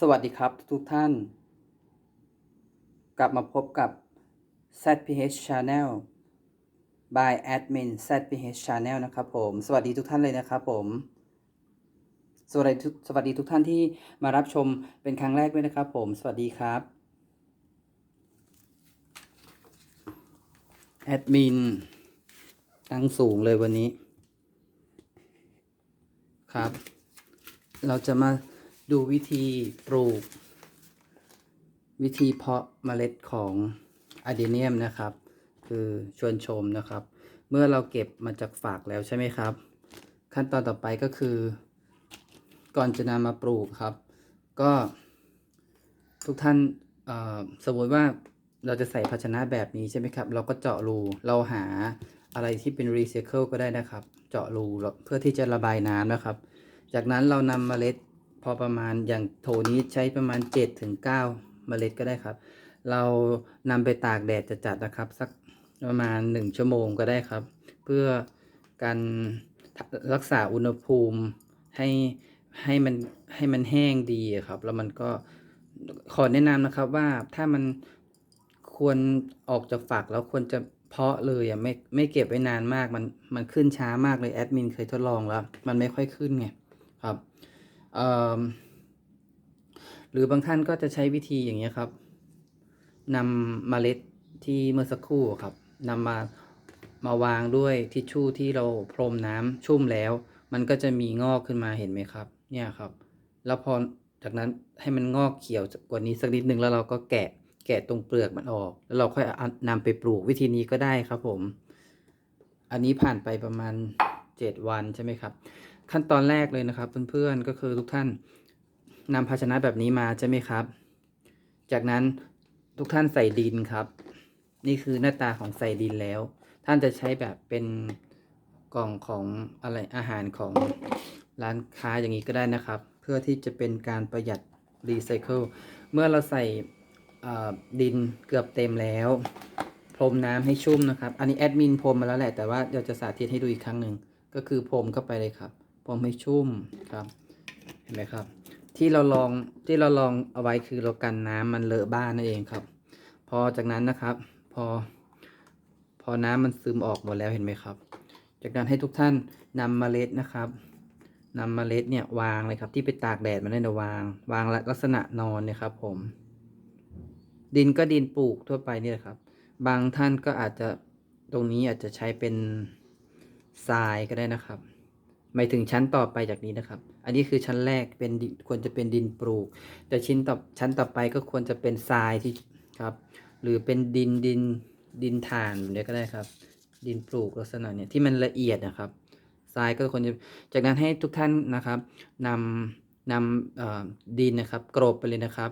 สวัสดีครับทุกท่าน กลับมาพบกับ ZPH Channel by Admin ZPH Channel นะครับผม สวัสดีทุกท่านเลยนะครับผม สวัสดีทุกสวัสดีทุกท่านที่มารับชมเป็นครั้งแรกด้วยนะครับผม สวัสดีครับ แอดมินตั้งสูงเลยวันนี้ ครับ เราจะมา ดูวิธีปลูก วิธีเพาะเมล็ดของอะเดเนียมนะครับ คือชวนชมนะครับ เมื่อเราเก็บมาจากฝากแล้วใช่ไหมครับ ขั้นตอนต่อไปก็คือ ก่อนจะนำมาปลูกครับ ก็ทุกท่านสมมติว่าเราจะใส่ภาชนะแบบนี้ใช่ไหมครับ เราก็เจาะรูเราหาอะไรที่เป็นรีไซเคิลก็ได้นะครับ เจาะรูเพื่อที่จะระบายน้ำนะครับ จากนั้นเรานำเมล็ด พอประมาณอย่างโถนี้ใช้ประมาณ7ถึงเมล็ดก็ได้ครับ เรานำไปตากแดดจัดๆนะครับ สักประมาณ 1 ชั่วโมงก็ได้ครับ เพื่อการรักษาอุณหภูมิให้ให้มันให้มันแห้งดีครับ แล้วมันก็ขอแนะนำนะครับว่าถ้ามันควรออกจากฝักแล้วควรจะเพาะเลยอะไม่ไม่เก็บไว้นานมากมันมันขึ้นช้ามากเลยแอดมินเคยทดลองแล้ว มันไม่ค่อยขึ้นไงครับ หรือบางท่านก็จะใช้วิธีอย่างเงี้ยครับนำเมล็ดที่เมื่อสักครู่ครับนำมามาวางด้วยทิชชู่ที่เราพรมน้ำชุ่มแล้ว มันก็จะมีงอกขึ้นมาเห็นไหมครับ เนี่ยครับ แล้วพอจากนั้นให้มันงอกเขียวกว่านี้สักนิดนึงแล้วเราก็แกะแกะตรงเปลือกมันออก แล้วเราค่อยนำไปปลูกวิธีนี้ก็ได้ครับผม อันนี้ผ่านไปประมาณ 7 วันใช่ไหมครับ ขั้นตอนแรกเลยนะครับเพื่อนๆก็คือทุกท่านนำภาชนะแบบนี้มาใช่ไหมครับ จากนั้นทุกท่านใส่ดินครับ นี่คือหน้าตาของใส่ดินแล้ว ท่านจะใช้แบบเป็นกล่องของอะไรอาหารของร้านค้าอย่างนี้ก็ได้นะครับ เพื่อที่จะเป็นการประหยัดรีไซเคิลเมื่อเราใส่ดินเกือบเต็มแล้ว พรมน้ำให้ชุ่มนะครับ อันนี้แอดมินพรมมาแล้วแหละแต่ว่าเดี๋ยวจะสาธิตให้ดูอีกครั้งหนึ่งก็คือพรมเข้าไปเลยครับ พรมให้ชุ่มครับเห็นไหมครับ ที่เราลองที่เราลองเอาไว้คือเรากันน้ำมันเลอะบ้านนั่นเองครับ พอจากนั้นนะครับ พอ พอน้ำมันซึมออกหมดแล้วเห็นไหมครับ จากนั้นให้ทุกท่านนำเมล็ดนะครับนำเมล็ดเนี่ยวางเลยครับ ที่ไปตากแดดมันได้นะวาง วางลักษณะนอนเนี่ยครับ ผม ดินก็ดินปลูกทั่วไปนี่แหละครับ บางท่านก็อาจจะตรงนี้อาจจะใช้เป็นทรายก็ได้นะครับ หมายถึงชั้นต่อไปจากนี้นะครับ อันนี้คือชั้นแรกเป็นควรจะเป็นดินปลูก แต่ชิ้นต่อชั้นต่อไปก็ควรจะเป็นทรายที่ครับ หรือเป็นดินดินดินถ่านแบบนี้ก็ได้ครับ ดินปลูกลักษณะเนี่ยที่มันละเอียดนะครับทรายก็ควรจะจากนั้นให้ทุกท่านนะครับนำนำดินนะครับกรบไปเลยนะครับ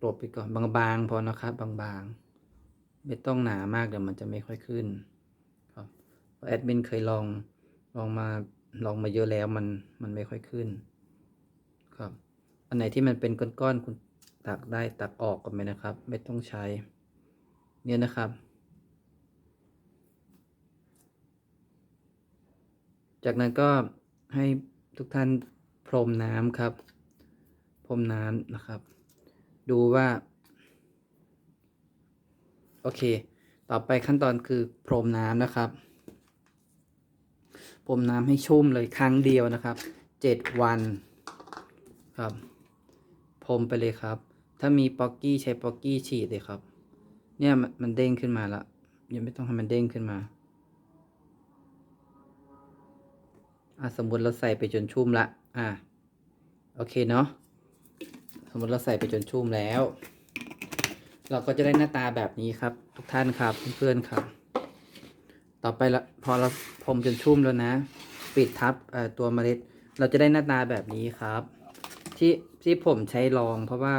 กรบไปก่อนบางๆพอนะครับบางๆ ไม่ต้องหนามากเดี๋ยวมันจะไม่ค่อยขึ้นครับแอดมินเคยลอง ลองมาลองมาเยอะแล้วมันมันไม่ค่อยขึ้น ครับ อันไหนที่มันเป็นก้อนๆคุณตักได้ตักออกกันไหมนะครับ ไม่ต้องใช้ เนี่ยนะครับ จากนั้นก็ให้ทุกท่านพรมน้ำครับ พรมน้ำนะครับ ดูว่า โอเค ต่อไปขั้นตอนคือพรมน้ำนะครับ พรมน้ำให้ชุ่มเลยครั้งเดียวนะครับเจ็ดวันครับพรมไปเลยครับ ถ้ามีป๊อกกี้ใช้ป๊อกกี้ฉีดเลยครับ เนี่ยมันเด้งขึ้นมาละยังไม่ต้องให้มันเด้งขึ้นมาอะสมมติเราใส่ไปจนชุ่มละอะโอเคเนาะสมมติเราใส่ไปจนชุ่มแล้ว เราก็จะได้หน้าตาแบบนี้ครับ ทุกท่านครับเพื่อนๆครับ ต่อไปละพอเราพรมจนชุ่มแล้วนะ ปิดทับตัวเมล็ด เราจะได้หน้าตาแบบนี้ครับ ที่ที่ผมใช้ลอง เพราะว่า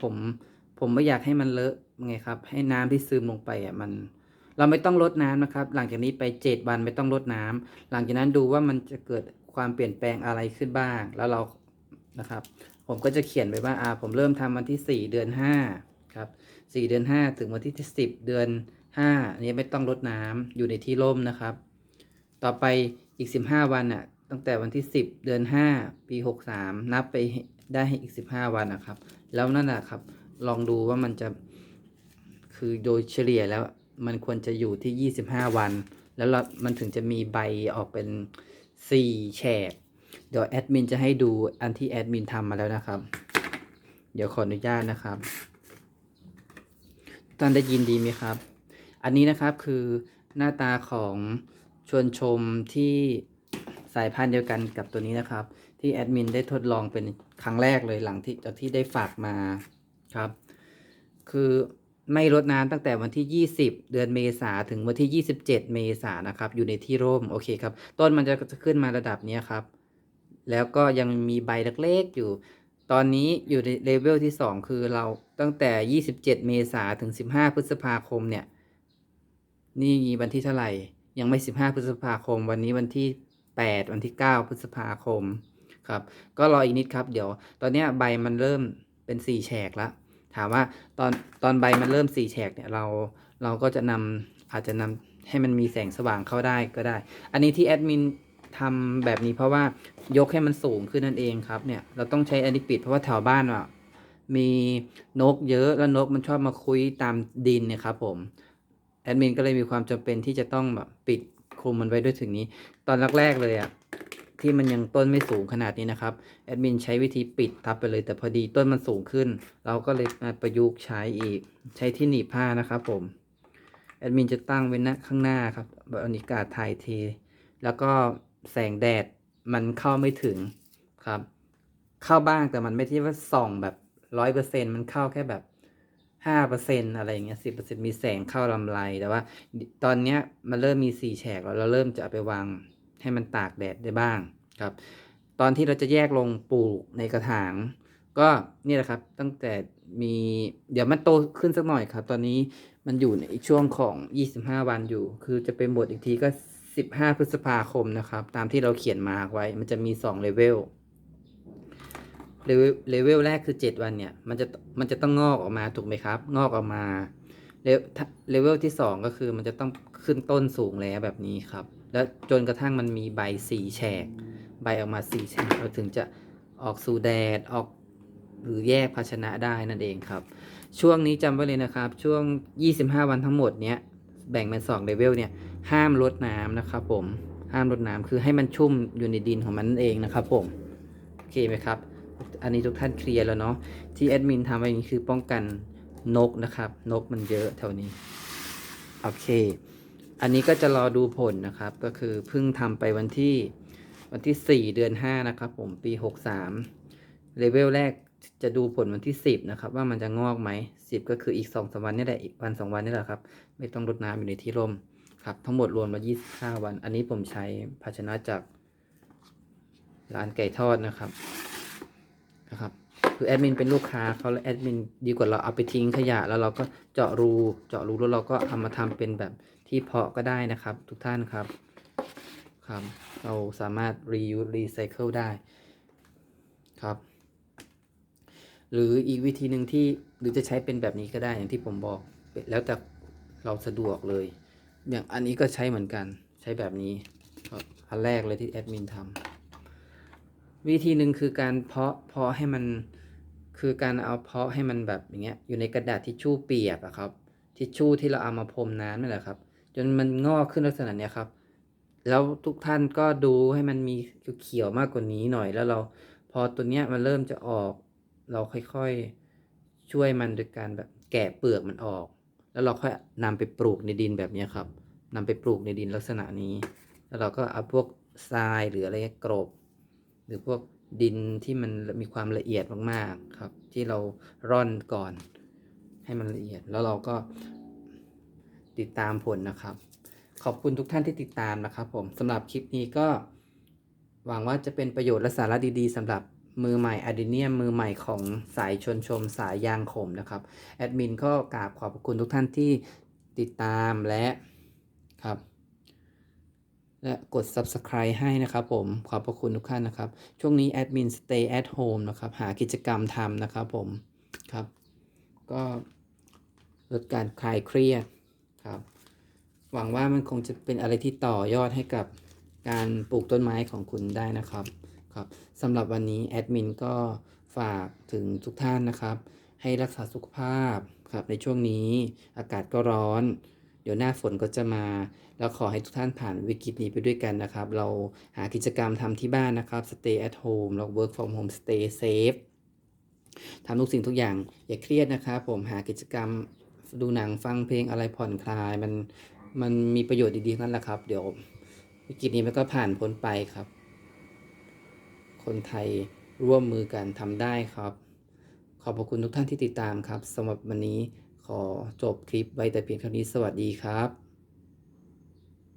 ผมผมไม่อยากให้มันเลอะไงครับ ให้น้ำที่ซึมลงไปอะมัน เราไม่ต้องลดน้ำนะครับ หลังจากนี้ไปเจ็ดวันไม่ต้องลดน้ำหลังจากนั้นดูว่ามันจะเกิดความเปลี่ยนแปลงอะไรขึ้นบ้าง แล้วเรานะครับ ผมก็จะเขียนไว้ว่าอ่าผมเริ่มทำวันที่สี่เดือนห้าครับสี่เดือนห้าถึงวันที่สิบเดือน ห้าอันนี้ไม่ต้องลดน้ำอยู่ในที่ร่มนะครับ ต่อไปอีกสิบห้าวันน่ะ ตั้งแต่วันที่10เดือน5ปี63นับไปได้ให้อีก15วันนะครับ แล้วนั่นแหละครับ ลองดูว่ามันจะคือโดยเฉลี่ยแล้วมันควรจะอยู่ที่25วัน แล้วมันถึงจะมีใบออกเป็น4แฉกเดี๋ยวแอดมินจะให้ดูอันที่แอดมินทำมาแล้วนะครับ เดี๋ยวขออนุญาตนะครับท่านได้ยินดีไหมครับ อันนี้นะครับคือหน้าตาของชวนชมที่สายพันธุ์เดียวกันกับตัวนี้นะครับ ที่แอดมินได้ทดลองเป็นครั้งแรกเลยหลังที่จากที่ได้ฝากมาครับ คือไม่ลดน้ำตั้งแต่วันที่ 20 เดือนเมษาถึงวันที่ 27 เมษานะครับ อยู่ในที่ร่มโอเคครับ ต้นมันจะจะขึ้นมาระดับนี้ครับ แล้วก็ยังมีใบเล็กๆอยู่ ตอนนี้อยู่ในเลเวลที่ 2 คือเราตั้งแต่ 27 เมษาถึง 15 พฤษภาคมเนี่ย นี่วันที่เท่าไหร่ ยังไม่ 15 พฤษภาคม วันนี้วันที่ 8 วันที่ 9 พฤษภาคมครับ ก็รออีกนิดครับ เดี๋ยว ตอนนี้ใบมันเริ่มเป็น4แฉกแล้ว ถามว่าตอนตอนใบมันเริ่ม4แฉกเนี่ยเราเราก็จะนำอาจจะนำให้มันมีแสงสว่างเข้าได้ก็ได้ อันนี้ที่แอดมินทำแบบนี้เพราะว่ายกให้มันสูงขึ้นนั่นเองครับเนี่ยเราต้องใช้อันนี้ปิดเพราะว่าแถวบ้านอะมีนกเยอะแล้วนกมันชอบมาคุยตามดินเนี่ยครับผม แอดมินก็เลยมีความจำเป็นที่จะต้องแบบปิดคลุมมันไว้ด้วยถึงนี้ ตอนแรกๆเลยอะที่มันยังต้นไม่สูงขนาดนี้นะครับแอดมินใช้วิธีปิดทับไปเลย แต่พอดีต้นมันสูงขึ้น เราก็เลยมาประยุกต์ใช้อีก ใช้ที่หนีบผ้านะครับผมแอดมินจะตั้งไว้น้าข้างหน้าครับแบบอากาศถ่ายเท แล้วก็แสงแดดมันเข้าไม่ถึงครับ เข้าบ้างแต่มันไม่ที่ว่าส่องแบบร้อยเปอร์เซ็นมันเข้าแค่แบบ ห้าเปอร์เซ็นอะไรอย่างเงี้ยสิบเปอร์เซ็นมีแสงเข้าลำไรแต่ว่า ตอนเนี้ยมันเริ่มมีสี่แฉกแล้วเราเริ่มจะเอาไปวางให้มันตากแดดได้บ้างครับ ตอนที่เราจะแยกลงปลูกในกระถาง ก็นี่แหละครับตั้งแต่มีเดี๋ยวมันโตขึ้นสักหน่อยครับ ตอนนี้มันอยู่ในอีกช่วงของ 25 วันอยู่ คือจะเป็นบทอีกทีก็ 15 พฤษภาคมนะครับ ตามที่เราเขียนมาไว้ มันจะมี2เลเวล เลเวลแรกคือ 7 วันเนี่ย มันจะมันจะต้องงอกออกมาถูกไหมครับ งอกออกมาเลเวลที่ 2 ก็คือมันจะต้องขึ้นต้นสูงแล้วแบบนี้ครับ แล้วจนกระทั่งมันมีใบสีแฉก ใบออกมาสีแฉกเราถึงจะออกสู่แดดออกหรือแยกภาชนะได้นั่นเองครับ ช่วงนี้จำไว้เลยนะครับ ช่วง 25 วันทั้งหมดเนี้ยแบ่งเป็น2เลเวลเนี่ยห้ามรดน้ำนะครับผมห้ามรดน้ำคือให้มันชุ่มอยู่ในดินของมันนั่นเองนะครับผมโอเคไหมครับ อันนี้ทุกท่านเคลียร์แล้วเนาะที่แอดมินทำไว้นี้คือป้องกันนกนะครับ นกมันเยอะแถวนี้ โอเค อันนี้ก็จะรอดูผลนะครับ ก็คือเพิ่งทำไปวันที่วันที่ 4 เดือน 5 นะครับ ผมปี 63 เลเวลแรกจะดูผลวันที่ 10 นะครับ ว่ามันจะงอกไหม 10 ก็คืออีก2อสวันนี่แหละอีกวัน 2 วันนี่แหละครับ ไม่ต้องรดน้ำอยู่ในที่ร่มครับทั้งหมดรวมมา 25 วัน อันนี้ผมใช้ภาชนะจากร้านไก่ทอดนะครับ นะครับคือแอดมินเป็นลูกค้าเขาแล้วแอดมินดีกว่าเราเอาไปทิ้งขยะ แล้วเราก็เจาะรูเจาะรูแล้วเราก็เอามาทำเป็นแบบที่เพาะก็ได้นะครับ ทุกท่านครับครับ เราสามารถ reuse recycle ได้ครับ หรืออีกวิธีหนึ่งที่หรือจะใช้เป็นแบบนี้ก็ได้อย่างที่ผมบอกแล้วแต่เราสะดวกเลย อย่างอันนี้ก็ใช้เหมือนกันใช้แบบนี้ครับอันแรกเลยที่แอดมินทำ วิธีหนึ่งคือการเพาะเพาะให้มันคือการเอาเพาะให้มันแบบอย่างเงี้ยอยู่ในกระดาษทิชชู่เปียกอะครับทิชชู่ที่เราเอามาพรมน้ำนั่แหละครับ จนมันงอกขึ้นลักษณะเนี้ยครับ แล้วทุกท่านก็ดูให้มันมีเขียวมากกว่านี้หน่อยแล้วเราพอตัวเนี้ยมันเริ่มจะออก เราค่อยๆช่วยมันโดยการแบบแกะเปลือกมันออก แล้วเราค่อยนำไปปลูกในดินแบบเนี้ยครับนำไปปลูกในดินลักษณะนี้ แล้วเราก็เอาพวกทรายหรืออะไรเงี้ยกรบ หรือพวกดินที่มันมีความละเอียดมากๆครับ ที่เราร่อนก่อน ให้มันละเอียดแล้วเราก็ติดตามผลนะครับ ขอบคุณทุกท่านที่ติดตามนะครับ ผมสำหรับคลิปนี้ก็ หวังว่าจะเป็นประโยชน์และสาระดีๆสำหรับมือใหม่อะดิเนียมมือใหม่ของสายชนชมสายยางขมนะครับแอดมินก็กราบขอบคุณทุกท่านที่ติดตามและครับ และกด subscribe ให้นะครับผม ขอบพระคุณทุกท่านนะครับ ช่วงนี้แอดมิน stay at home นะครับ หากิจกรรมทำนะครับผม ครับ ก็ลดการคลายเครียดครับ หวังว่ามันคงจะเป็นอะไรที่ต่อยอดให้กับการปลูกต้นไม้ของคุณได้นะครับ ครับสำหรับวันนี้แอดมินก็ฝากถึงทุกท่านนะครับ ให้รักษาสุขภาพครับในช่วงนี้อากาศก็ร้อน เดี๋ยวหน้าฝนก็จะมา แล้วขอให้ทุกท่านผ่านวิกฤตนี้ไปด้วยกันนะครับ เราหากิจกรรมทำที่บ้านนะครับ stay at home แล้ว work from home stay safe ทำทุกสิ่งทุกอย่างอย่าเครียดนะครับผมหากิจกรรมดูหนังฟังเพลงอะไรผ่อนคลาย มันมันมีประโยชน์ดีๆนั่นแหละครับ เดี๋ยววิกฤตนี้มันก็ผ่านพ้นไปครับ คนไทยร่วมมือกันทำได้ครับ ขอบพระคุณทุกท่านที่ติดตามครับสำหรับวันนี้ ขอจบคลิปไว้แต่เพียงเท่านี้สวัสดีครับ